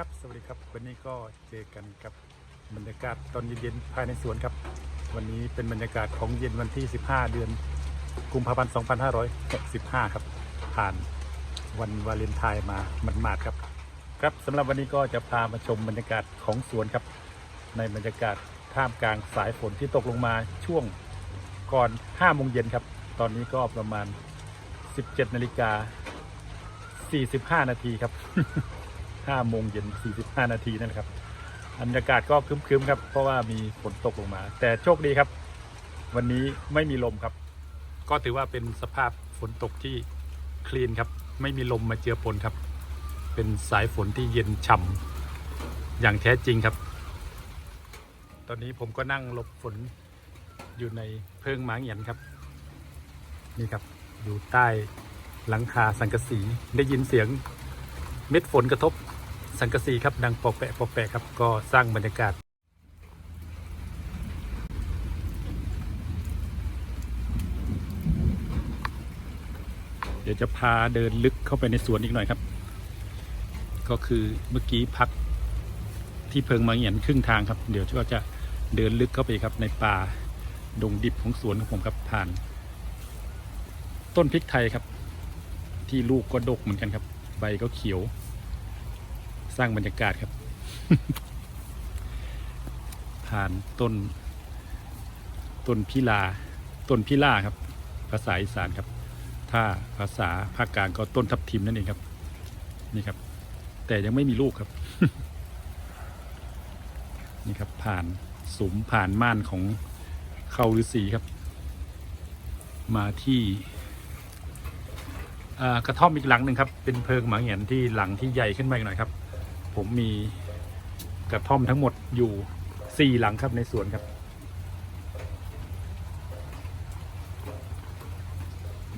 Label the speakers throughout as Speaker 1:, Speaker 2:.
Speaker 1: ครับ สวัสดีครับ วันนี้ก็เจอกันกับบรรยากาศตอนเย็นๆภายในสวนครับ วันนี้เป็นบรรยากาศของเย็นวันที่ 15 เดือนกุมภาพันธ์ 2565 ครับ ผ่านวันวาเลนไทน์มามันมาดๆครับ ครับสำหรับวันนี้ก็จะพามาชมบรรยากาศของสวนครับ ในบรรยากาศท่ามกลางสายฝนที่ตกลงมาช่วงก่อน5โมงเย็นครับ ตอนนี้ก็ประมาณ 17นาฬิกา45 นาทีครับ 5โมงเย็น 45 นาทีนั่นแหละครับบรรยากาศก็ครึ้มๆครับ เพราะว่ามีฝนตกลงมา แต่โชคดีครับ วันนี้ไม่มีลมครับ ก็ถือว่าเป็นสภาพฝนตกที่คลีนครับ ไม่มีลมมาเจือปนครับ เป็นสายฝนที่เย็นฉ่ำอย่างแท้จริงครับ ตอนนี้ผมก็นั่งหลบฝนอยู่ในเพิงหมางเหยียนครับ นี่ครับอยู่ใต้หลังคาสังกะสีได้ยินเสียงเม็ดฝนกระทบ สังกะสีครับดังปอกแปะปอกแปะครับก็สร้างบรรยากาศเดี๋ยวจะพาเดินลึกเข้าไปในสวนอีกหน่อยครับ ก็คือเมื่อกี้พักที่เพิงมาเหียนครึ่งทางครับ เดี๋ยวก็จะเดินลึกเข้าไปครับในป่าดงดิบของสวนของผมครับผ่าน ต้นพริกไทยครับ ที่ลูกก็ดกเหมือนกันครับ ใบก็เขียว สร้างบรรยากาศครับ ผ่านต้น ต้นพิลา ต้นพิลาครับ ภาษาอีสานครับ ถ้าภาษาภาคกลางก็ต้นทับทิมนั่นเองครับ นี่ครับ แต่ยังไม่มีลูกครับ นี่ครับ ผ่านสุมผ่านม่านของเขาฤาษีครับ มาที่กระท่อมอีกหลังหนึ่งครับ เป็นเพิงหมาเหียนที่หลังที่ใหญ่ขึ้นมาอีกหน่อยครับ ผมมีกระท่อมทั้งหมดอยู่สี่หลังครับในสวนครับ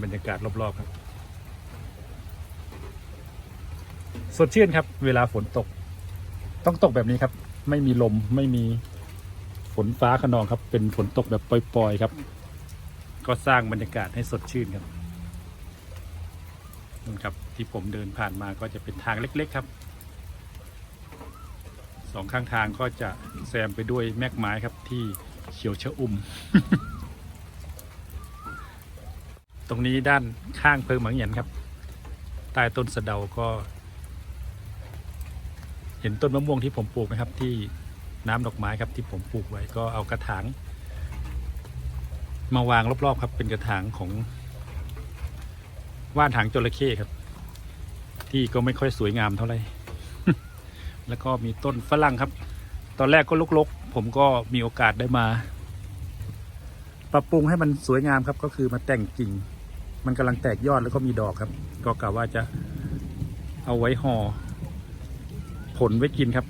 Speaker 1: บรรยากาศรอบ ๆ ครับ สดชื่นครับ เวลาฝนตก ต้องตกแบบนี้ครับ ไม่มีลมไม่มีฝนฟ้าขนองครับ เป็นฝนตกแบบปล่อย ๆ ครับ ก็สร้างบรรยากาศให้สดชื่นครับนั่ครับที่ผมเดินผ่านมาก็จะเป็นทางเล็ก ๆ ครับ สองข้างทางก็จะแซมไปด้วยแมกไม้ครับที่เขียวชะอุ่ม ตรงนี้ด้านข้างเพิงหมังเหยียนครับ ใต้ต้นสะเดาก็ เห็นต้นมะม่วงที่ผมปลูกไหมครับ ที่น้ำดอกไม้ครับที่ผมปลูกไว้ก็เอากระถางมาวางรอบๆครับเป็นกระถางของว่านหางจระเข้ครับ ที่ก็ไม่ค่อยสวยงามเท่าไหร่ แล้วก็มีต้นฝรั่งครับ ตอนแรกก็ลกๆ ผมก็มีโอกาสได้มา ปรับปรุงให้มันสวยงามครับ ก็คือมาแต่งกิ่ง มันกำลังแตกยอดแล้วก็มีดอกครับ ก็กะว่าจะเอาไว้ห่อผลไว้กินครับ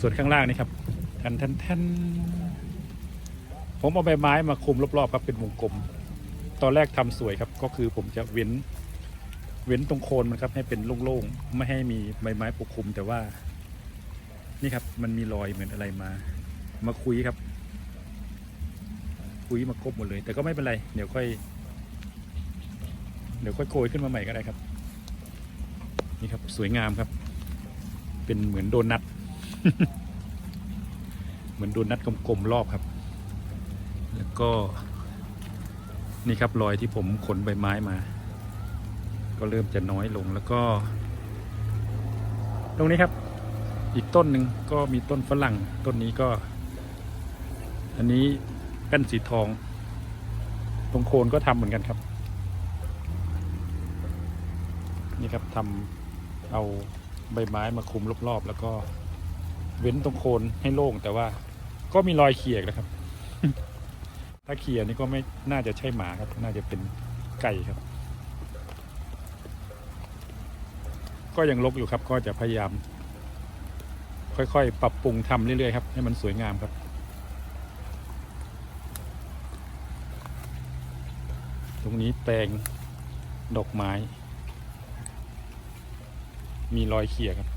Speaker 1: ส่วนข้างล่างนี่ครับแทนแทนแทนผมเอาใบไม้มาคุมรอบๆครับเป็นวงกลม ตอนแรกทำสวยครับ ก็คือผมจะเว้นเว้นตรงโคนมันครับให้เป็นโล่งๆ ไม่ให้มีใบไม้ปกคลุมแต่ว่า นี่ครับมันมีรอยเหมือนอะไรมา มาคุยครับ คุยมากบหมดเลย แต่ก็ไม่เป็นไร เดี๋ยวค่อย เดี๋ยวค่อยโกยขึ้นมาใหม่ก็ได้ครับ นี่ครับสวยงามครับ เป็นเหมือนโดนัทเหมือนโดนัทกลมๆรอบครับ แล้วก็ นี่ครับรอยที่ผมขนใบไม้มา ก็เริ่มจะน้อยลงแล้วก็ ตรงนี้ครับ อีกต้นหนึ่งก็มีต้นฝรั่งต้นนี้ก็ อันนี้แป้นสีทอง ตรงโคนก็ทำเหมือนกันครับ นี่ครับทำเอาใบไม้มาคุมรอบๆแล้วก็เว้นตรงโคนให้โล่งแต่ว่าก็มีรอยเขียกนะครับ ถ้าเขียนี่ก็ไม่น่าจะใช่หมาครับ น่าจะเป็นไก่ครับ ก็ยังลกอยู่ครับ ก็จะพยายาม ค่อยๆ ปรับปรุงทำเรื่อยๆครับ ให้มันสวยงามครับ ตรงนี้แปลงดอกไม้ มีรอยเขี่ยครับ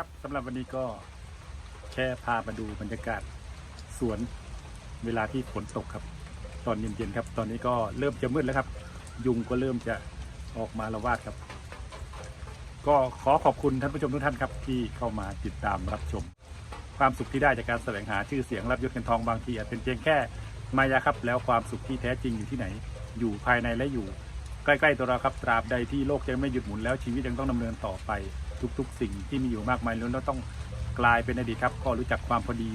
Speaker 1: ครับสำหรับวันนี้ก็แค่พามาดูบรรยากาศสวนเวลาที่ฝนตกครับ ตอนเย็นๆครับ ตอนนี้ก็เริ่มจะมืดแล้วครับ ยุงก็เริ่มจะออกมาละวาดครับ ก็ขอขอบคุณท่านผู้ชมทุกท่านครับ ที่เข้ามาติดตามรับชม ความสุขที่ได้จากการแสวงหาชื่อเสียงรับยศเงินทองบางทีอาจเป็นเพียงแค่มายาครับ แล้วความสุขที่แท้จริงอยู่ที่ไหน อยู่ภายในและอยู่ ใกล้ๆตัวเราครับตราบใดที่โลกยังไม่หยุดหมุนแล้วชีวิตยังต้องดำเนินต่อไปทุกๆ สิ่งที่มีอยู่มากมายล้วนแล้วต้องกลายเป็นอดีตครับ ก็รู้จักความพอดี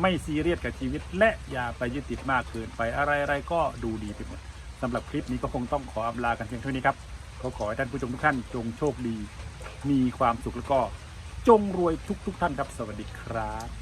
Speaker 1: ไม่ซีเรียสกับชีวิต และอย่าไปยึดติดมากเกินไปอะไรๆก็ดูดีไปหมดสำหรับคลิปนี้ก็คงต้องขออำลากันเพียงเท่านี้ครับขอขอให้ท่านผู้ชมทุกท่านจงโชคดี มีความสุขแล้วก็จงรวยทุก ๆ ท่านครับ สวัสดีครับ